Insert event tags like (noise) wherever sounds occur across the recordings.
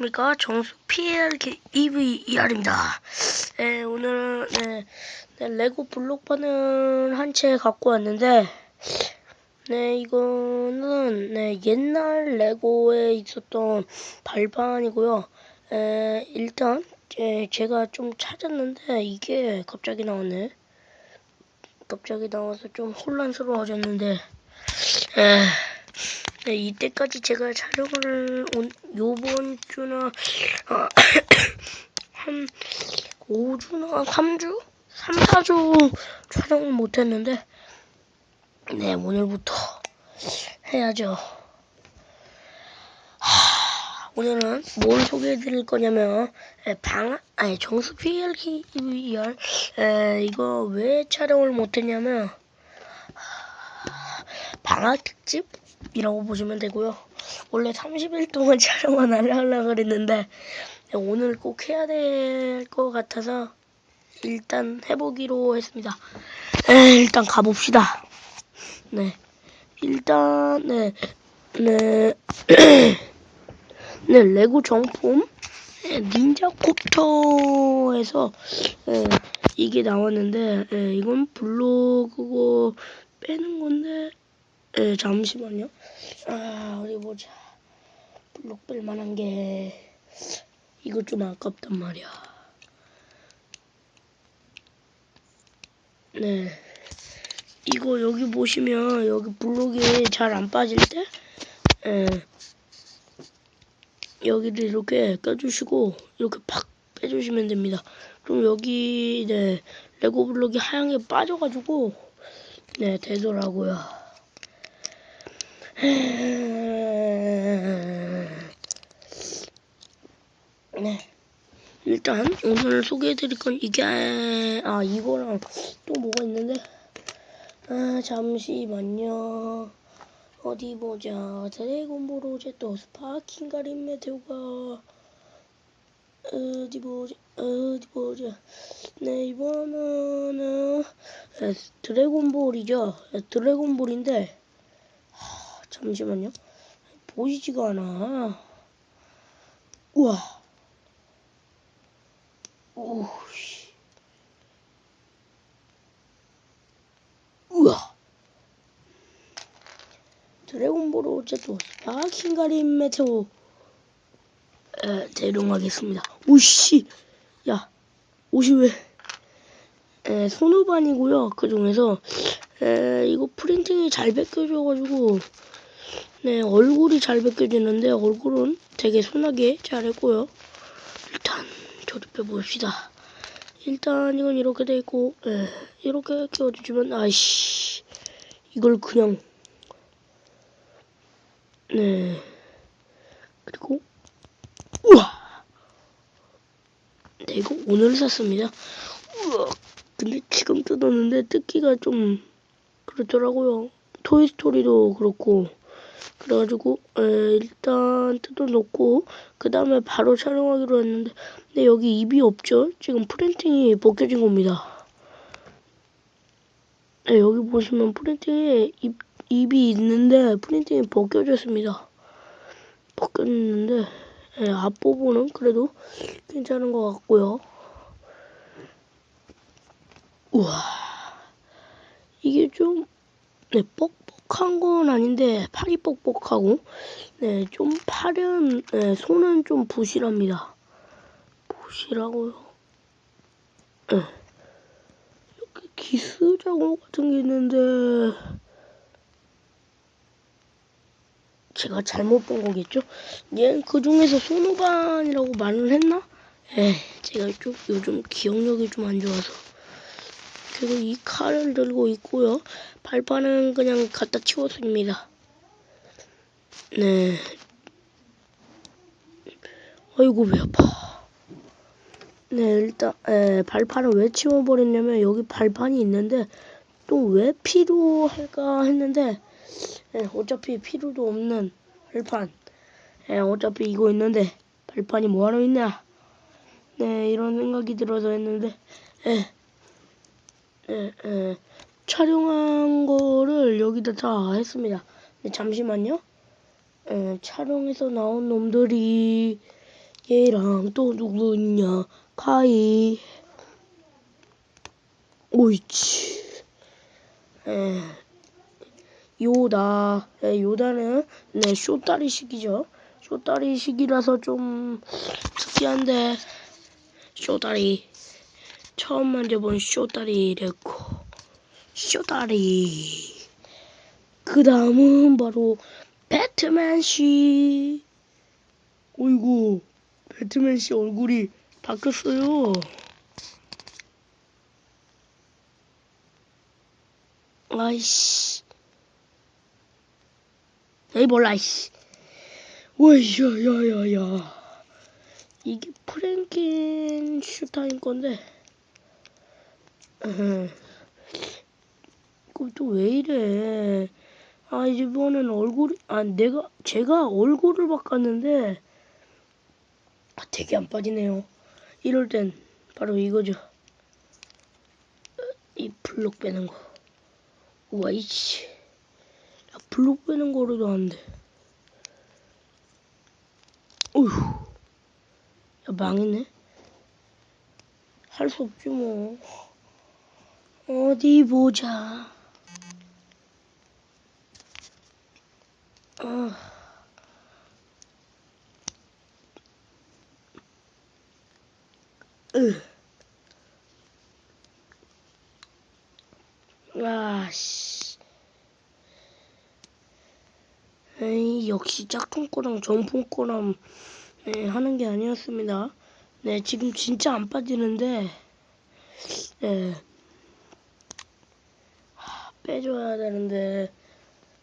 안녕하십니까 정수 PL EVER입니다. 네, 오늘 네, 네, 레고 블록판을 한 채 갖고 왔는데 네 이거는 네, 옛날 레고에 있었던 발판이고요. 에, 일단 에, 제가 좀 찾았는데 이게 갑자기 나오네. 갑자기 나와서 좀 혼란스러워졌는데 에, 네, 이때까지 제가 촬영을 온, 요번 주나 어, (coughs) 한 5주나 3주? 3, 4주 촬영을 못했는데 네 오늘부터 해야죠. 하, 오늘은 뭘 소개해드릴 거냐면 에, 방 아니 정수 PLKVR 에, 이거 왜 촬영을 못했냐면 하, 방학 특집 이라고 보시면 되고요. 원래 30일 동안 (laughs) 촬영만 하려고 그랬는데 오늘 꼭 해야 될 것 같아서 일단 해보기로 했습니다. 에, 일단 가봅시다. 네, 일단 네, 네, (clears throat) 네 레고 정품 네, 닌자 콥터에서 에, 이게 나왔는데 에, 이건 블로그고 빼는 건데 에, 잠시만요. 아, 어디 보자. 블록 뺄 만한 게, 이거 좀 아깝단 말이야. 네. 이거 여기 보시면, 여기 블록이 잘 안 빠질 때, 에, 여기를 이렇게 껴주시고, 이렇게 팍 빼주시면 됩니다. 그럼 여기, 네, 레고 블록이 하얀 게 빠져가지고, 네, 되더라고요. 네. 일단 오늘 소개해드릴 건 이게 아 이거랑 또 뭐가 있는데? 아 잠시만요. 어디 보자. 드래곤볼 로제또 스파킹 가림 메테오가 어디 보자 어디 보자. 네 이번에는 드래곤볼이죠. 드래곤볼인데 잠시만요. 보이지가 않아. 우와. 오씨. 우와. 드래곤볼 어쨌든 스파킹가림 메테오 에, 대룡하겠습니다. 오씨. 야. 옷이 왜. 에, 손오반이고요. 그 중에서 에, 이거 프린팅이 잘 벗겨져가지고 네, 얼굴이 잘 벗겨지는데 얼굴은 되게 순하게 잘 했고요. 일단 조립해 봅시다. 일단 이건 이렇게 돼 있고 예, 이렇게 끼워주시면 아이씨 이걸 그냥 네 그리고 우와 네 이거 오늘 샀습니다. 우와 근데 지금 뜯었는데 뜯기가 좀 그렇더라고요. 토이스토리도 그렇고 그래가지고 에, 일단 뜯어놓고 그 다음에 바로 촬영하기로 했는데 근데 여기 입이 없죠? 지금 프린팅이 벗겨진 겁니다. 네, 여기 보시면 프린팅에 입, 입이 있는데 프린팅이 벗겨졌습니다. 벗겨졌는데 네, 앞부분은 그래도 괜찮은 것 같고요. 우와 이게 좀 네, 뻑뻑 뻑한 건 아닌데 팔이 뻑뻑하고 네, 좀 팔은 네, 손은 좀 부실합니다. 부실하고요. 네. 이렇게 기스 자국 같은 게 있는데 제가 잘못 본 거겠죠? 얘는 그 중에서 손오반이라고 말을 했나? 에 제가 좀 요즘 기억력이 좀 안 좋아서. 그리고 이 칼을 들고 있고요. 발판은 그냥 갖다 치웠습니다. 네. 아이고 배 아파. 네 일단 에, 발판을 왜 치워버렸냐면 여기 발판이 있는데 또 왜 필요할까 했는데 에, 어차피 필요도 없는 발판. 에, 어차피 이거 있는데 발판이 뭐하러 있냐. 네 이런 생각이 들어서 했는데 에, 예, 예, 촬영한 거를 여기다 다 했습니다. 네, 잠시만요. 예, 촬영해서 나온 놈들이 얘랑 또 누구냐? 카이. 오이치. 에, 요다. 에, 요다는 네 쇼다리식이죠. 쇼다리식이라서 좀 특이한데 쇼다리 처음 만져본 쇼다리랬고 쇼다리. 그 다음은 바로 배트맨 씨. 어이구, 배트맨 씨 얼굴이 바뀌었어요. 아이씨. 에이, 몰라, 이씨. 와이야, 야, 야, 야. 이게 프랭켄 슈타인 건데. 그또 왜 이래. 아, 이번엔 얼굴이, 아, 내가, 제가 얼굴을 바꿨는데, 아, 되게 안 빠지네요. 이럴 땐 바로 이거죠. 이 블록 빼는 거. 우와, 이씨. 야, 블록 빼는 거로도 안 돼. 어휴. 야, 망했네. 할 수 없지, 뭐. 어디 보자. 아. 으. 아 씨. 에이, 역시 짝퉁 거랑 정품 거랑 네, 하는 게 아니었습니다. 네, 지금 진짜 안 빠지는데, 네. 하, 빼줘야 되는데,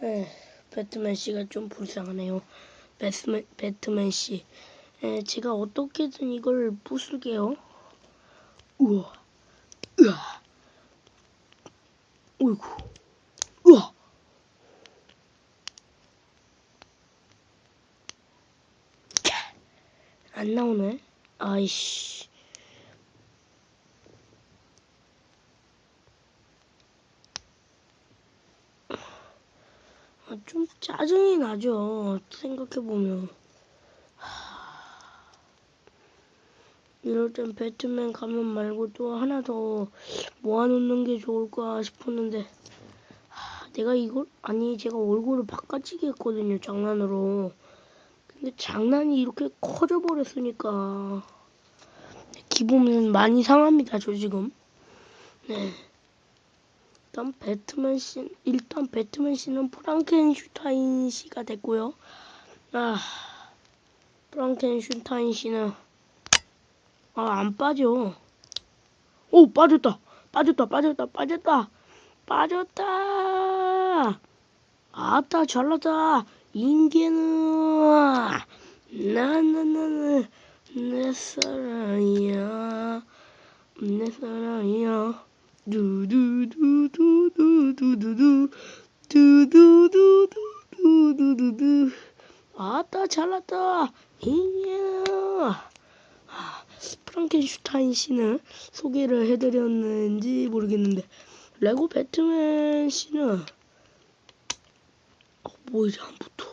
네, 배트맨 씨가 좀 불쌍하네요. 배트맨, 배트맨 씨. 네, 제가 어떻게든 이걸 부술게요. 우와, 으아, 어이구, 우와. 안 나오네. 아이씨. 아, 좀 짜증이 나죠. 생각해보면. 이럴 땐 배트맨 가면 말고 또 하나 더 모아놓는 게 좋을까 싶었는데 하, 내가 이걸 아니 제가 얼굴을 바꿔치기 했거든요 장난으로 근데 장난이 이렇게 커져 버렸으니까 기분은 많이 상합니다 저 지금 네 일단 배트맨 씨 일단 배트맨 씨는 프랑켄슈타인 씨가 됐고요 아 프랑켄슈타인 씨는 아, 안 빠져. 오, 빠졌다. 빠졌다, 빠졌다, 빠졌다. 빠졌다. 아따, 잘났다. 인계는, 나나나나, 내 사랑이야. 내 사랑이야. 두두두두두두두두. 두 두두두두두두두. 아따, 잘났다. 인계는. 프랑켄슈타인 씨는 소개를 해드렸는지 모르겠는데 레고 배트맨 씨는 어, 뭐 이래 안 붙어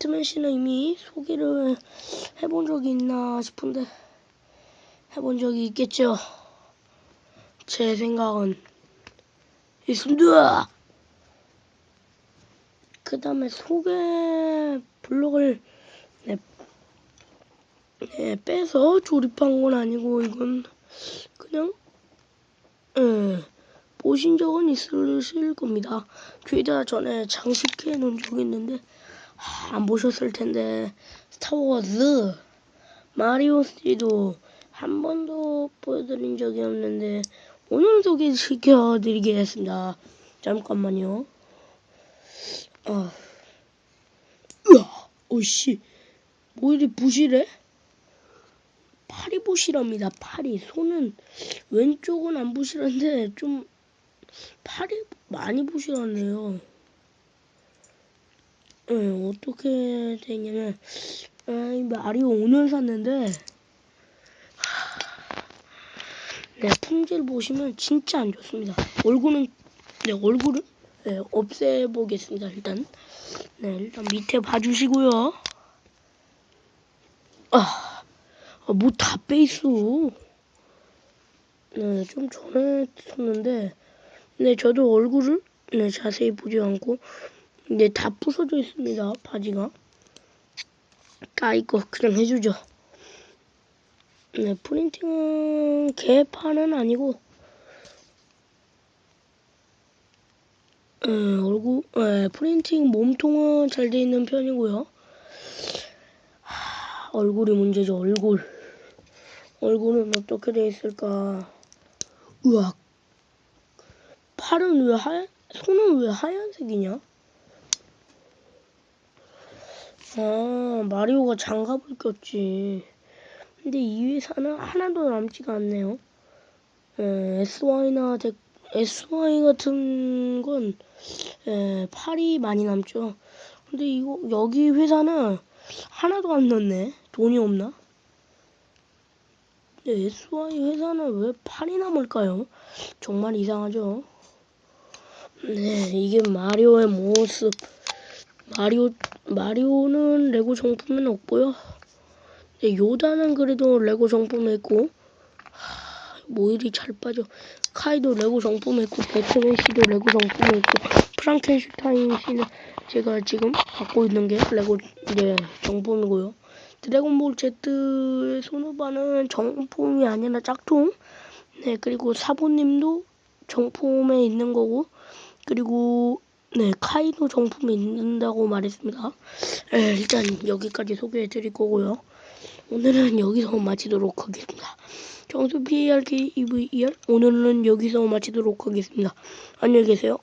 배트맨 씨는 이미 소개를 해본 적이 있나 싶은데 해본 적이 있겠죠? 제 생각은. 있습니다! 그 다음에 소개 블록을 네, 네, 빼서 조립한 건 아니고 이건 그냥 예, 보신 적은 있으실 겁니다. 뒤에다 전에 장식해 놓은 적이 있는데 하, 안 보셨을 텐데 스타워즈 마리오 씨도 한 번도 보여드린 적이 없는데 오늘 소개시켜 드리겠습니다. 잠깐만요. 아, 으아, 오씨, 뭐 이리 부실해? 팔이 부실합니다. 팔이 손은 왼쪽은 안 부실한데 좀 팔이 많이 부실하네요. 네, 어떻게 되냐면 아, 이 마리오 오늘 샀는데 네, 품질 보시면 진짜 안 좋습니다. 얼굴은 네, 얼굴은 네, 없애보겠습니다. 일단 네 일단 밑에 봐주시고요. 아, 뭐다 빼있어. 네, 좀 전에 썼는데, 네, 저도 얼굴을 네, 자세히 보지 않고, 네, 다 부서져 있습니다. 바지가. 아, 이거 그냥 해주죠. 네, 프린팅은 개판은 아니고, 네, 얼굴, 네, 프린팅 몸통은 잘 돼 있는 편이고요. 하, 얼굴이 문제죠, 얼굴. 얼굴은 어떻게 돼 있을까? 으악. 팔은 왜 하얀, 손은 왜 하얀색이냐? 아, 마리오가 장갑을 꼈지. 근데 이 회사는 하나도 남지가 않네요. 에, SY나 데, SY 같은 건 에, 팔이 많이 남죠. 근데 이거 여기 회사는 하나도 안 넣네. 돈이 없나? 근데 SY 회사는 왜 팔이 남을까요? 정말 이상하죠. 네, 이게 마리오의 모습. 마리오 마리오는 레고 정품은 없고요. 네, 요다는 그래도 레고 정품에 있고 하, 뭐 이리 잘 빠져. 카이도 레고 정품에 있고 배트맨 씨도 레고 정품에 있고 프랑켄슈타인 씨는 제가 지금 갖고 있는 게 레고 네, 정품이고요. 드래곤볼 Z의 소노바는 정품이 아니라 짝퉁. 네, 그리고 사부님도 정품에 있는 거고, 그리고 네, 카이도 정품에 있는다고 말했습니다. 네, 일단 여기까지 소개해 드릴 거고요. 오늘은 여기서 마치도록 하겠습니다. 정수 PARK EVER 오늘은 여기서 마치도록 하겠습니다. 안녕히 계세요.